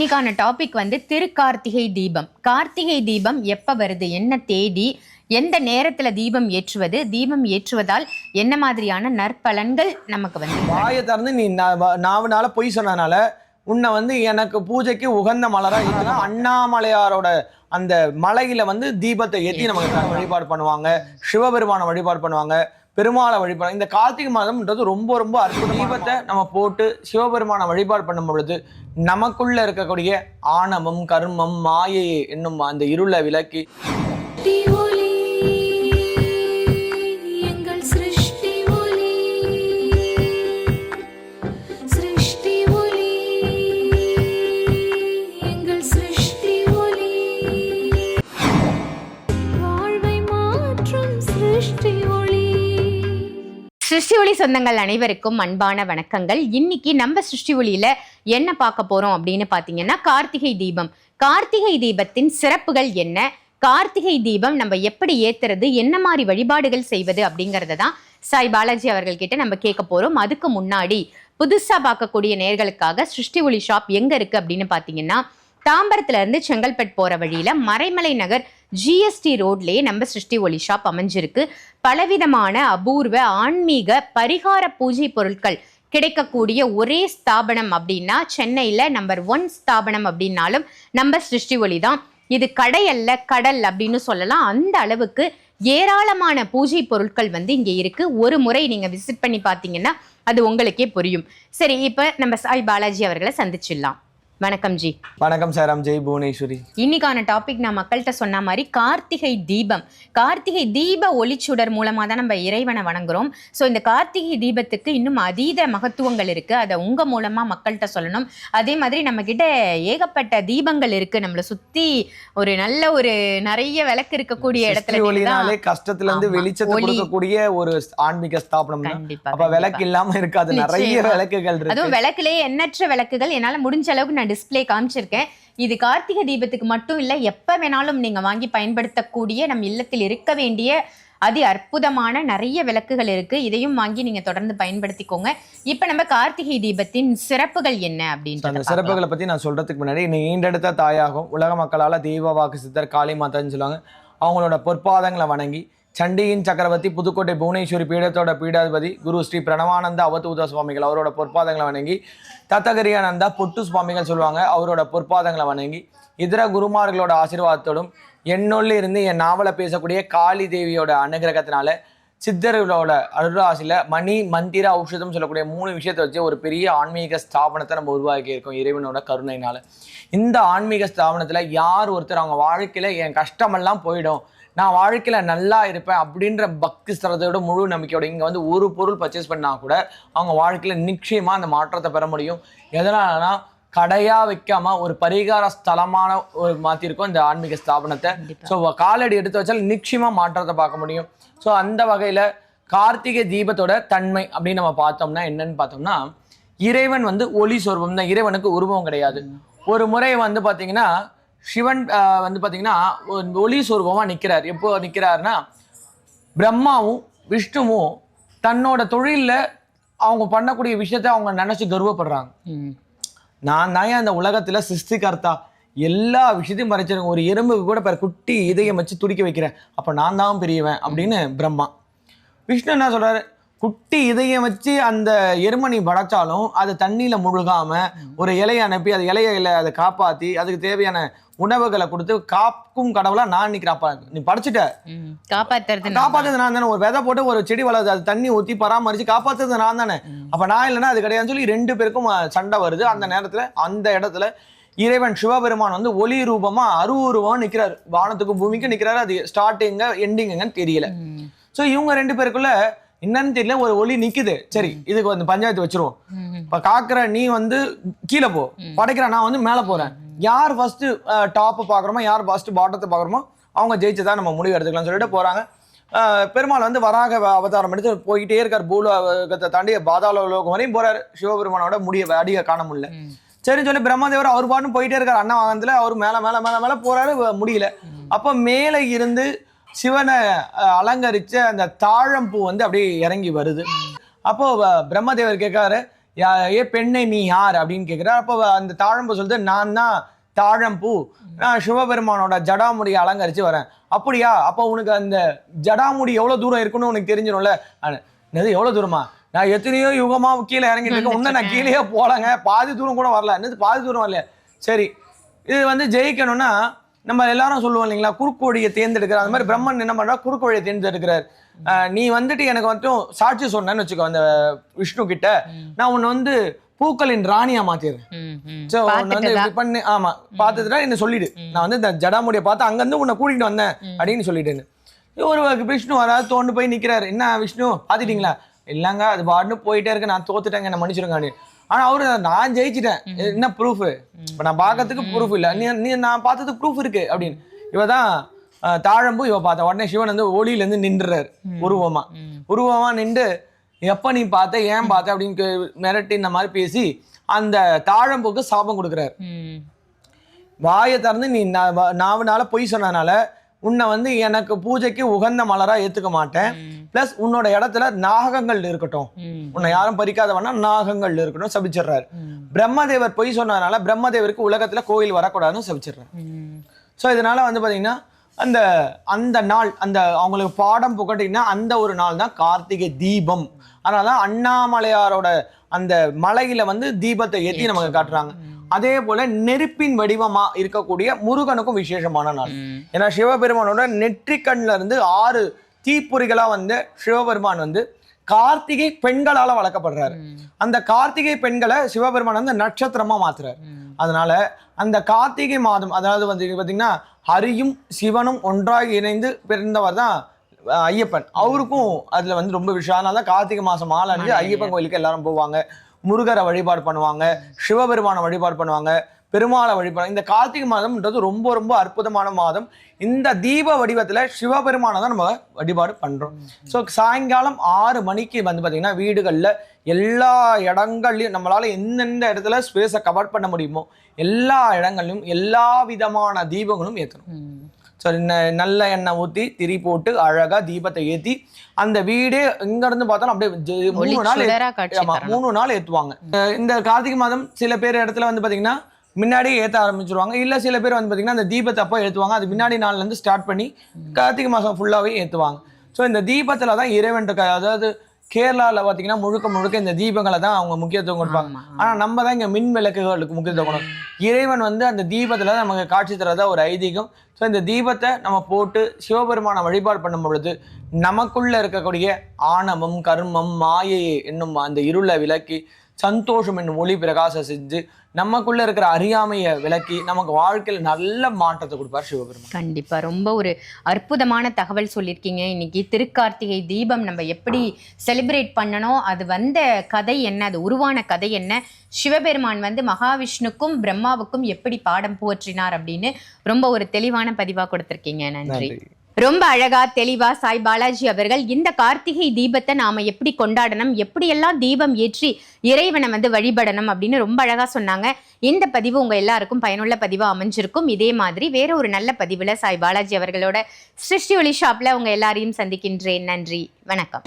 இன்னைக்கான டாபிக் வந்து திருக்கார்த்திகை தீபம். கார்த்திகை தீபம் எப்போ வருது என்ன தேதி எந்த நேரத்தில் தீபம் ஏற்றுவது தீபம் ஏற்றுவதால் என்ன மாதிரியான நற்பலன்கள் நமக்கு வந்து வாயை திறந்து நீ நாவனால பொய் சொன்னனால உன்னை வந்து எனக்கு பூஜைக்கு உகந்த மலராக இருக்குன்னா அண்ணாமலையாரோட அந்த மலையில வந்து தீபத்தை ஏற்றி நமக்கு வழிபாடு பண்ணுவாங்க. சிவபெருமான வழிபாடு பண்ணுவாங்க. பெருமாளை வழிபாடு இந்த கார்த்திகை மாதம்ன்றது ரொம்ப ரொம்ப அற்புத தீபத்தை நம்ம போட்டு சிவபெருமான வழிபாடு பண்ணும் பொழுது நமக்குள்ள இருக்கக்கூடிய ஆணவம் கர்மம் மாயை என்னும் அந்த இருளை விலக்கி சிருஷ்டி ஒளி சொந்தங்கள் அனைவருக்கும் அன்பான வணக்கங்கள். இன்னைக்கு நம்ம சிருஷ்டி ஒளியில என்ன பார்க்க போறோம் அப்படின்னு பாத்தீங்கன்னா கார்த்திகை தீபம். கார்த்திகை தீபத்தின் சிறப்புகள் என்ன? கார்த்திகை தீபம் நம்ம எப்படி ஏத்துறது? என்ன மாதிரி வழிபாடுகள் செய்வது அப்படிங்கறத தான் சாய் பாலாஜி அவர்கள்கிட்ட நம்ம கேட்க போறோம். அதுக்கு முன்னாடி புதுசா பார்க்கக்கூடிய நேர்களுக்காக சிருஷ்டி ஒளி ஷாப் எங்க இருக்கு அப்படின்னு பாத்தீங்கன்னா தாம்பரத்துல இருந்து செங்கல்பட்டு போற வழியில மறைமலை நகர் ஜிஎஸ்டி ரோட்லேயே நம்ம சிருஷ்டி ஒலி ஷாப் அமைஞ்சிருக்கு. பலவிதமான அபூர்வ ஆன்மீக பரிகார பூஜை பொருட்கள் கிடைக்கக்கூடிய ஒரே ஸ்தாபனம் அப்படின்னா சென்னையில நம்பர் ஒன் ஸ்தாபனம் அப்படின்னாலும் நம்ம சிருஷ்டி ஒளி தான். இது கடை அல்ல கடல் அப்படின்னு சொல்லலாம். அந்த அளவுக்கு ஏராளமான பூஜை பொருட்கள் வந்து இங்கே இருக்கு. ஒரு முறை நீங்க விசிட் பண்ணி பார்த்தீங்கன்னா அது உங்களுக்கே புரியும். சரி இப்போ நம்ம சாய் பாலாஜி அவர்களை சந்திச்சிடலாம். வணக்கம் ஜி. வணக்கம் சாராம் ஜெய் புவனேஸ்வரி. இன்னைக்கான டாபிக் நான் மக்கள்கிட்ட சொன்ன மாதிரி கார்த்திகை தீபம். கார்த்திகை தீப ஒளிச்சுடர் மூலமா தான் நம்ம இறைவனை வணங்குறோம். ஸோ இந்த கார்த்திகை தீபத்துக்கு இன்னும் அதீத மகத்துவங்கள் இருக்கு. அதை உங்க மூலமா மக்கள்கிட்ட சொல்லணும். அதே மாதிரி நம்ம கிட்ட ஏகப்பட்ட தீபங்கள் இருக்கு. நம்மளை சுத்தி ஒரு நல்ல ஒரு நிறைய விளக்கு இருக்கக்கூடிய இடத்துல கஷ்டத்துல இருந்து. வெளிச்சத்தை. கொடுக்கக்கூடிய ஒரு ஆன்மீக ஸ்தாபனம் அப்ப. விளக்கு இல்லாம இருக்காது. நிறைய. விளக்குகள் அதுவும் விளக்குலயே எண்ணற்ற விளக்குகள். என்னால முடிஞ்ச அளவுக்கு நான் டிஸ்ப்ளே காமிச்சிருக்கேன். இது கார்த்திகை தீபத்துக்கு மட்டும் இல்ல எப்ப வேணாலும் நீங்க வாங்கி பயன்படுத்தக்கூடிய நம் இல்லத்தில் இருக்க வேண்டிய அதி அற்புதமான நிறைய விளக்குகள் இருக்கு. இதையும் வாங்கி நீங்க தொடர்ந்து பயன்படுத்திக்கோங்க. இப்ப நம்ம கார்த்திகை தீபத்தின் சிறப்புகள் என்ன அந்த அப்படின்றத சிறப்புகளை பத்தி நான் சொல்றதுக்கு முன்னாடி நீ ஈண்டெடுத்த தாயாகும் உலக மக்களால தெய்வ வாக்கு சித்தர் காளி மாதான்னு சொல்லுவாங்க. அவங்களோட பொற்பாதங்களை வணங்கி சண்டியின் சக்கரவர்த்தி புதுக்கோட்டை புவனேஸ்வரி பீடத்தோட பீடாதிபதி குரு ஸ்ரீ பிரணவானந்த அவதூத சுவாமிகள் அவரோட பொற்பாதங்களை வணங்கி தத்தகரியானந்தா பொட்டு சுவாமிகள் சொல்லுவாங்க அவரோட பொற்பாதங்களை வணங்கி இதர குருமார்களோட ஆசீர்வாதத்தோடும் என்னுள்ள இருந்து என் நாவலை பேசக்கூடிய காளி தேவியோட அனுகிரகத்தினால சித்தர்களோட அருளாசியில் மணி மந்திர ஔஷதம் சொல்லக்கூடிய மூணு விஷயத்தை வச்சு ஒரு பெரிய ஆன்மீக ஸ்தாபனத்தை நம்ம உருவாக்கி இருக்கோம் இறைவனோட கருணையினால. இந்த ஆன்மீக ஸ்தாபனத்தில் யார் ஒருத்தர் அவங்க வாழ்க்கையில் என் கஷ்டமெல்லாம் போயிடும் நான் வாழ்க்கையில நல்லா இருப்பேன் அப்படின்ற பக்தி ஸ்தலத்தோட முழு நம்பிக்கையோட இங்க வந்து ஒரு பொருள் பர்ச்சேஸ் பண்ணா கூட அவங்க வாழ்க்கையில நிச்சயமா அந்த மாற்றத்தை பெற முடியும். எதனாலனா கடையா வைக்காம ஒரு பரிகார ஸ்தலமான ஒரு மாத்திருக்கோம் இந்த ஆன்மீக ஸ்தாபனத்தை. ஸோ காலடி எடுத்து வச்சால் நிச்சயமா மாற்றத்தை பார்க்க முடியும். ஸோ அந்த வகையில கார்த்திகை தீபத்தோட தன்மை அப்படின்னு நம்ம பார்த்தோம்னா என்னன்னு பார்த்தோம்னா இறைவன் வந்து ஒளி சொருபம் தான். இறைவனுக்கு உருவம் கிடையாது. ஒரு முறை வந்து பாத்தீங்கன்னா சிவன் வந்து பாத்தீங்கன்னா ஒரு ஒளி சொருபமா நிக்கிறார். எப்போ நிக்கிறாருன்னா பிரம்மாவும் விஷ்ணுவும் தன்னோட தொழில்ல அவங்க பண்ணக்கூடிய விஷயத்த அவங்க நினைச்சு கர்வப்படுறாங்க. நான் தான் அந்த உலகத்துல சிருஷ்டிகர்த்தா? எல்லா விஷயத்தையும் மறைச்சிருக்கேன். ஒரு எறும்புக்கு கூட பாரு குட்டி இதயம் வச்சு துடிக்க வைக்கிறேன். அப்ப நான் தான் பெரியவன் அப்படின்னு பிரம்மா. விஷ்ணு என்ன சொல்றாரு? குட்டி இதயம் வச்சு அந்த எருமை நீ படைச்சாலும் அது தண்ணியில முழுகாம ஒரு இலையை அனுப்பி அது இலையில அதை காப்பாத்தி அதுக்கு தேவையான உணவுகளை கொடுத்து காக்கும் கடவுளா நான் நிக்கிறேன் அப்ப நீ படைச்சிட்ட. காப்பாத்துறது நான் தான். காப்பாத்துறது நான் தானே ஒரு விதை போட்டு ஒரு செடி வளருது அது தண்ணி ஊத்தி பராமரிச்சு காப்பாத்துறது நான் தானே அப்ப நான் இல்லைன்னா அது கிடையாதுன்னு சொல்லி ரெண்டு பேருக்கும் சண்டை வருது அந்த நேரத்துல அந்த இடத்துல இறைவன் சிவபெருமான் வந்து ஒளி ரூபமா அருவுருவமா நிக்கிறாரு வானத்துக்கும் பூமிக்கும் நிக்கிறாரு அது ஸ்டார்டிங்க எண்டிங்குங்கன்னு தெரியல. சோ இவங்க ரெண்டு பேருக்குள்ள என்னன்னு தெரியல ஒரு ஒளி நிக்குது. சரி இதுக்கு வந்து பஞ்சாயத்து வச்சிருவோம். இப்ப காக்குற நீ வந்து கீழே போ. படைக்கிற நான் வந்து மேல போறேன். யார் ஃபர்ஸ்ட் டாப் பாக்குறோமோ யார் ஃபர்ஸ்ட் பாட்டத்தை பாக்குறோமோ அவங்க ஜெயிச்சதா நம்ம முடிவு எடுத்துக்கலாம் சொல்லிட்டு போறாங்க. பெருமாள் வந்து வராக அவ- அவதாரம் எடுத்து போயிட்டே இருக்கார். பூலோகத்தை தாண்டி பாதாள லோகம் வரையும் போறாரு. சிவபெருமானோட முடிய அடிய காண முடியல. சரின்னு சொல்லி பிரம்மதேவர் அவர் பாட்டு போயிட்டே இருக்கார். அண்ணா வாகனத்துல அவர் மேல மேல மேல மேல போறாரு. முடியல. அப்ப மேல இருந்து சிவனை அஹ், அலங்கரிச்ச அந்த தாழம்பூ வந்து அப்படியே இறங்கி வருது. அப்போ பிரம்மதேவர் கேட்காரு ஏ பெண்ணை நீ யார்? அப்படின்னு கேட்குறாரு. அப்போ அந்த தாழம்பூ சொல்லுது நான் தான் தாழம்பூ. நான் சிவபெருமானோட ஜடாமுடியை அலங்கரிச்சு வரேன். அப்படியா? அப்போ உனக்கு அந்த ஜடாமுடி எவ்வளோ தூரம் இருக்குன்னு உனக்கு தெரிஞ்சிடும்ல? என்னது எவ்வளோ தூரமா? நான் எத்தனையோ யுகமா கீழே இறங்கிட்டு இருக்கேன். இன்னும் நான் கீழேயே போலங்க பாதி தூரம் கூட வரல. என்னது பாதி தூரம் வரல சரி இது வந்து ஜெயிக்கணும்னா நம்ம எல்லாரும் சொல்லுவோம் இல்லைங்களா குறுக்கோழியை தேர்ந்தெடுக்கிற அந்த மாதிரி பிரம்மன் என்ன பண்றா குறுக்கோழியை தேர்ந்தெடுக்கிறார். நீ வந்துட்டு எனக்கு மட்டும் சாட்சி சொன்னேன்னு வச்சுக்கோ அந்த விஷ்ணு கிட்ட. நான் உன்னை வந்து பூக்களின் ராணியா மாத்திடுறேன். சோ உன்னை வந்து? இப்படி பண்ணு. ஆமா பார்த்துட்டுனா என்ன சொல்லிடு. நான் வந்து இந்த ஜடாமுடியை பார்த்து அங்கிருந்து உன்னை கூட்டிட்டு வந்தேன் அப்படின்னு சொல்லிட்டேன்னு. ஒரு விஷ்ணு வராது தோண்டு போய் நிக்கிறாரு. என்ன விஷ்ணு? பாத்துட்டீங்களா இல்லங்க அது பாட்டுன்னு போயிட்டே இருக்கு. நான் தோத்துட்டேங்க என்ன மன்னிச்சிருங்க அப்படின்னு. ஆனா அவரு நான் ஜெயிச்சிட்டேன். என்ன ப்ரூஃப் இப்ப நான் பார்க்கறதுக்கு ப்ரூஃப் இல்ல. நீ நீ நான் பார்த்ததுக்கு ப்ரூஃப் இருக்கு அப்படின்னு. இவதான் தாழம்பூ இவ பார்த்தா உடனே சிவன் வந்து ஒளியில இருந்து நின்றுறாரு உருவமா. உருவமா நின்று எப்ப நீ பார்த்த ஏன் பார்த்த அப்படின்னு மிரட்டி இந்த மாதிரி பேசி அந்த தாழம்பூக்கு சாபம் கொடுக்குறாரு. வாயை திறந்து நீ நாவுனால பொய் சொன்னனால உன்னை வந்து எனக்கு பூஜைக்கு உகந்த மலரா ஏத்துக்க மாட்டேன். பிளஸ் உன்னோட இடத்துல நாகங்கள் இருக்கட்டும். உன்னை யாரும் பறிக்காதவனா நாகங்கள் இருக்கட்டும் சபிச்சிடுறாரு. பிரம்மதேவர் பொய் சொன்னதுனால பிரம்மதேவருக்கு உலகத்துல கோயில் வரக்கூடாதுன்னு சபிச்சிடுறாரு. ஸோ இதனால வந்து பாத்தீங்கன்னா அந்த அந்த நாள் அந்த அவங்களுக்கு பாடம் புகட்டிங்கன்னா அந்த ஒரு நாள் தான் கார்த்திகை தீபம். அதனால தான் அண்ணாமலையாரோட அந்த மலையில வந்து தீபத்தை ஏற்றி நமக்கு காட்டுறாங்க. அதே போல நெருப்பின் வடிவமா இருக்கக்கூடிய முருகனுக்கும் விசேஷமான நாள். ஏன்னா சிவபெருமானோட நெற்றிக்கண்ல இருந்து ஆறு தீப்பொறிகளா வந்து சிவபெருமான் வந்து கார்த்திகை பெண்களால வளர்க்கப்படுறாரு. அந்த கார்த்திகை பெண்களை சிவபெருமான் வந்து நட்சத்திரமா மாத்துறாரு. அதனால அந்த கார்த்திகை மாதம் அதாவது வந்து பாத்தீங்கன்னா ஹரியும் சிவனும் ஒன்றாக இணைந்து பிறந்தவர் தான் ஐயப்பன். அவருக்கும் அதுல வந்து ரொம்ப விஷயம். அதனால தான் கார்த்திகை மாசம் அணிஞ்சு ஐயப்பன் கோயிலுக்கு எல்லாரும் போவாங்க. முருகரை வழிபாடு பண்ணுவாங்க சிவபெருமானை வழிபாடு பண்ணுவாங்க பெருமாளை வழிபாடு இந்த கார்த்திகை மாதம்ன்றது ரொம்ப ரொம்ப அற்புதமான மாதம். இந்த தீப வடிவத்தில் சிவபெருமானை தான் நம்ம வழிபாடு பண்ணுறோம் ஸோ சாயங்காலம் ஆறு மணிக்கு வந்து பார்த்திங்கன்னா வீடுகளில் எல்லா இடங்கள்லையும் நம்மளால் எந்தெந்த இடத்துல ஸ்பேஸை கவர் பண்ண முடியுமோ எல்லா இடங்கள்லையும் எல்லா விதமான தீபங்களும் ஏற்றணும் ஸோ நல்ல எண்ணெய் ஊற்றி திரி போட்டு அழகா தீபத்தை ஏற்றி அந்த வீடே இங்க இருந்து பார்த்தாலும் அப்படியே மூணு நாள் சுடரா காட்சி ஆமா தரணும். மூணு நாள் ஏத்துவாங்க. அஹ் இந்த கார்த்திகை மாதம் சில பேர் இடத்துல வந்து பாத்தீங்கன்னா முன்னாடியே ஏத்த ஆரம்பிச்சிருவாங்க. இல்ல சில பேர் வந்து பாத்தீங்கன்னா அந்த தீபத்தை அப்போ ஏத்துவாங்க. அது முன்னாடி நாள்ல இருந்து ஸ்டார்ட் பண்ணி கார்த்திகை மாசம் ஃபுல்லாவே ஏத்துவாங்க. ஸோ இந்த தீபத்துல தான் இறைவன் அதாவது கேரளால பாத்தீங்கன்னா முழுக்க முழுக்க இந்த தீபங்களை தான் அவங்க முக்கியத்துவம் கொடுப்பாங்க. ஆமா, ஆமா. ஆனா நம்ம தான் இங்க மின் விளக்குகளுக்கு முக்கியத்துவம் கொடுக்கணும். இறைவன் வந்து அந்த தீபத்துல தான் நமக்கு காட்சி தரதா ஒரு ஐதீகம். ஸோ இந்த தீபத்தை நம்ம போட்டு சிவபெருமான வழிபாடு பண்ணும் பொழுது நமக்குள்ள இருக்கக்கூடிய ஆணவம் கர்மம் மாயை என்னும் அந்த இருளை விலக்கி சந்தோஷம் என்னும் ஒளி பிரகாசம் செஞ்சு நமக்குள்ள இருக்கிற அறியாமையை விலக்கி நமக்கு வாழ்க்கையில நல்ல மாற்றத்தை கொடுப்பார் சிவபெருமான். கண்டிப்பா. ரொம்ப ஒரு அற்புதமான தகவல் சொல்லியிருக்கீங்க. இன்னைக்கு திருக்கார்த்திகை தீபம் நம்ம எப்படி செலிப்ரேட் பண்ணணும் அது வந்த கதை என்ன அது உருவான கதை என்ன சிவபெருமான் வந்து மகாவிஷ்ணுக்கும் பிரம்மாவுக்கும் எப்படி பாடம் போற்றினார் அப்படின்னு ரொம்ப ஒரு தெளிவான பதிவா கொடுத்திருக்கீங்க. நன்றி. ரொம்ப அழகா தெளிவா சாய் பாலாஜி அவர்கள் இந்த கார்த்திகை தீபத்தை நாம எப்படி கொண்டாடணும் எப்படியெல்லாம் தீபம் ஏற்றி இறைவனை வந்து வழிபடணும் அப்படின்னு ரொம்ப அழகா சொன்னாங்க. இந்த பதிவு உங்க எல்லாருக்கும் பயனுள்ள பதிவா அமைஞ்சிருக்கும். இதே மாதிரி வேற ஒரு நல்ல பதிவுல சாய் பாலாஜி அவர்களோட சிருஷ்டி ஒளி ஷாப்ல உங்க எல்லாரையும் சந்திக்கின்றேன். நன்றி. வணக்கம்.